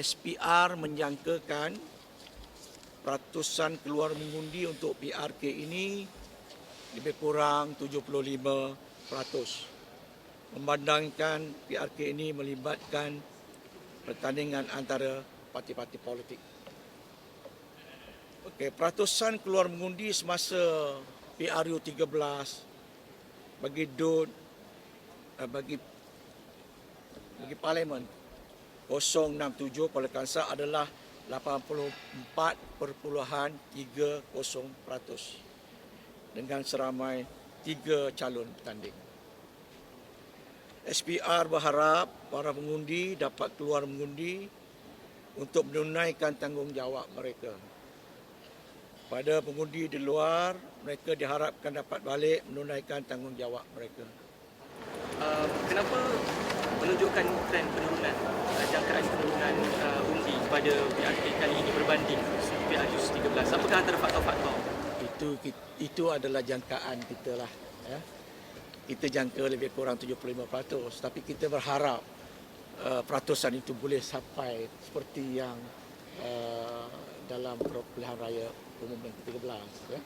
SPR menjangkakan peratusan keluar mengundi untuk PRK ini lebih kurang 75 peratus. Memandangkan PRK ini melibatkan pertandingan antara parti-parti politik. Okey, peratusan keluar mengundi semasa PRU 13 bagi DUN eh, bagi bagi parlimen 067 Kuala Kangsar adalah 84.30% dengan seramai tiga calon tanding. SPR berharap para pengundi dapat keluar mengundi untuk menunaikan tanggungjawab mereka. Pada pengundi di luar, mereka diharapkan dapat balik menunaikan tanggungjawab mereka. uh, kenapa menunjukkan trend penurunan uh, jangkaan penurunan uh, undi pada PRK kali ini berbanding PRU 13 apakah antara faktor-faktor Itu itu adalah jangkaan kita lah. Ya. Kita jangka lebih kurang 75%, tapi kita berharap uh, peratusan itu boleh sampai seperti yang uh, dalam pilihan raya umum yang ke-13. Ya.